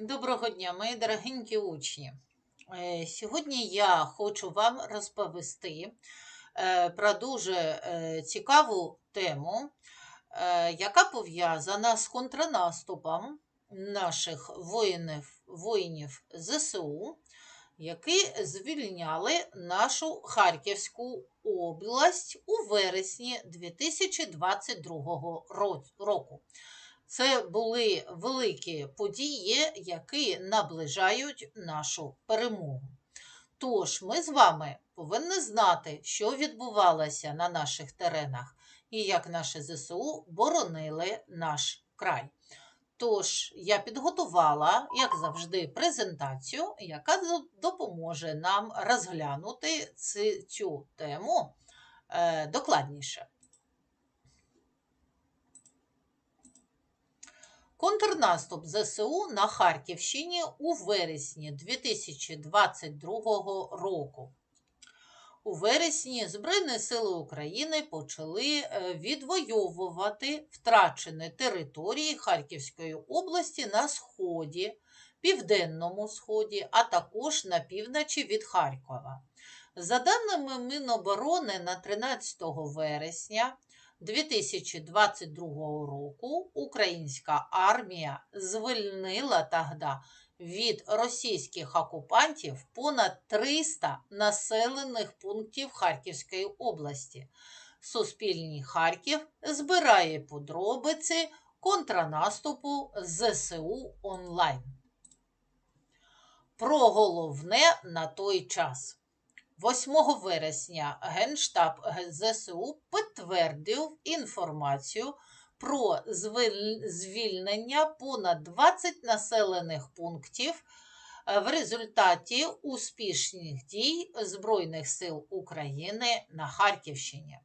Доброго дня, мої дорогенькі учні. Е, Сьогодні я хочу вам розповісти е, про дуже е, цікаву тему, яка пов'язана з контрнаступом наших воїнів, воїнів ЗСУ, які звільняли нашу Харківську область у вересні 2022 року. Це були великі події, які наближають нашу перемогу. Тож ми з вами повинні знати, що відбувалося на наших теренах і як наші ЗСУ боронили наш край. Тож я підготувала, як завжди, презентацію, яка допоможе нам розглянути цю тему е, докладніше. Контрнаступ ЗСУ на Харківщині у вересні 2022 року. У вересні Збройні сили України почали е, відвоювати втрачені території Харківської області на сході, південному сході, а також на півночі від Харкова. За даними Міноборони на 13 вересня 2022 року українська армія звільнила тогда від російських окупантів понад 300 населених пунктів Харківської області. Суспільний Харків збирає подробиці контрнаступу ЗСУ онлайн. Про головне на той час. 8 вересня Генштаб ЗСУ підтвердив інформацію про звільнення понад 20 населених пунктів е, в результаті успішних дій Збройних сил України на Харківщині.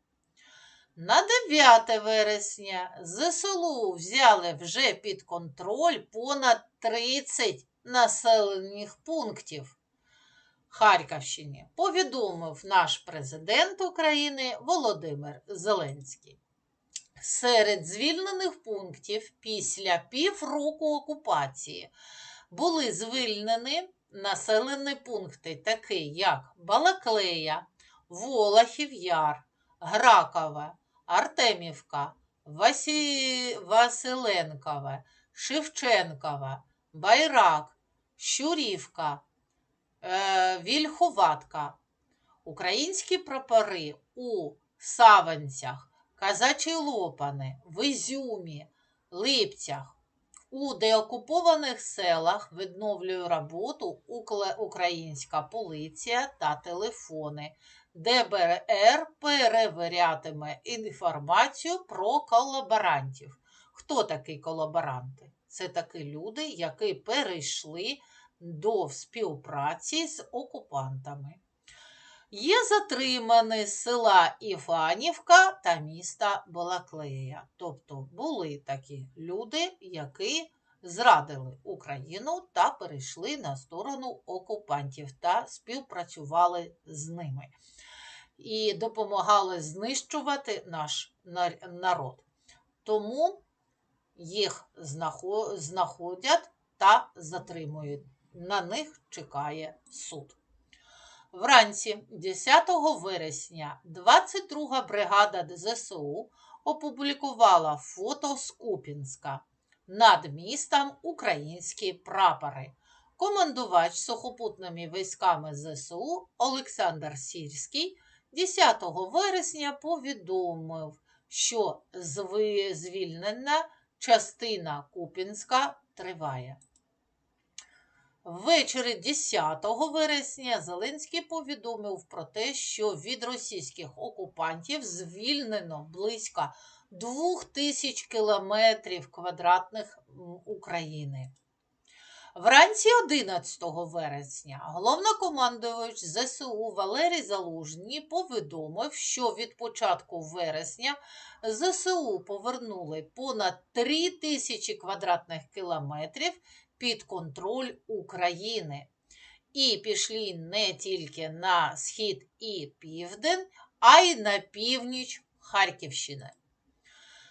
На 9 вересня ЗСУ взяли вже під контроль понад 30 населених пунктів. Харківщині повідомив наш президент України Володимир Зеленський. Серед звільнених пунктів після півроку окупації були звільнені населені пункти, такі як Балаклея, Волохів Яр, Гракове, Артемівка, Васі... Василенкове, Шевченкове, Байрак, Щурівка, Вільховатка. Українські прапори у Саванцях, Казачі Лопани, в Ізюмі, Липцях. У деокупованих селах відновлює роботу українська поліція та телефони. ДБР перевірятиме інформацію про колаборантів. Хто такі колаборанти? Це такі люди, які перейшли до співпраці з окупантами. Є затримані з села Іванівка та міста Балаклея. Тобто були такі люди, які зрадили Україну та перейшли на сторону окупантів та співпрацювали з ними і допомагали знищувати наш народ. Тому їх знаходять та затримують. На них чекає суд. Вранці 10 вересня 22 бригада ЗСУ опублікувала фото з Купінська. Над містом українські прапори. Командувач сухопутними військами ЗСУ Олександр Сірський 10 вересня повідомив, що звільнена частина Купінська триває. Ввечері 10 вересня Зеленський повідомив про те, що від російських окупантів звільнено близько 2000 кілометрів квадратних України. Вранці 11 вересня головнокомандувач ЗСУ Валерій Залужний повідомив, що від початку вересня ЗСУ повернули понад 3 тисячі квадратних кілометрів під контроль України. І пішли не тільки на схід і південь, а й на північ Харківщини.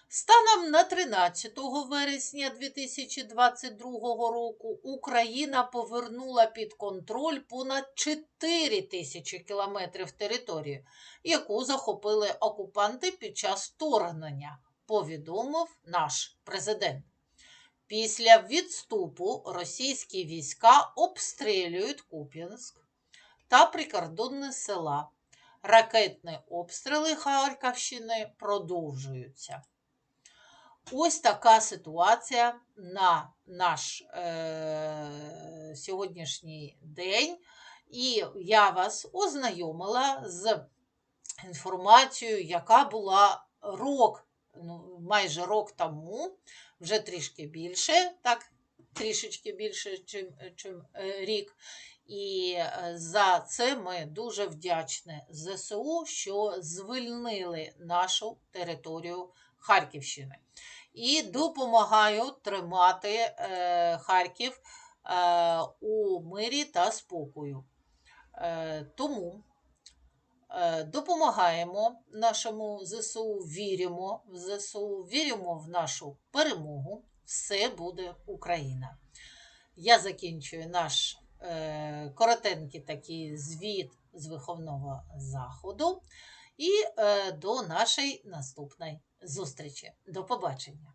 Станом на 13 вересня 2022 року Україна повернула під контроль понад 4 тисячі кілометрів території, яку захопили окупанти під час вторгнення, повідомив наш президент. Після відступу російські війська обстрілюють Куп'янськ та прикордонні села. Ракетні обстріли Харківщини продовжуються. Ось така ситуація на наш е- сьогоднішній день. І я вас ознайомила з інформацією, яка була рок, ну, майже рок тому, вже трішки більше, так, трішечки більше, чим, чим е, рік. І е, за це ми дуже вдячні ЗСУ, що звільнили нашу територію Харківщини. І допомагаю тримати е, Харків у мирі та спокою. Тому допомагаємо нашому ЗСУ, віримо в ЗСУ, віримо в нашу перемогу. Все буде Україна. Я закінчую наш е, коротенький такий звіт з виховного заходу. І е, до нашої наступної зустрічі. До побачення!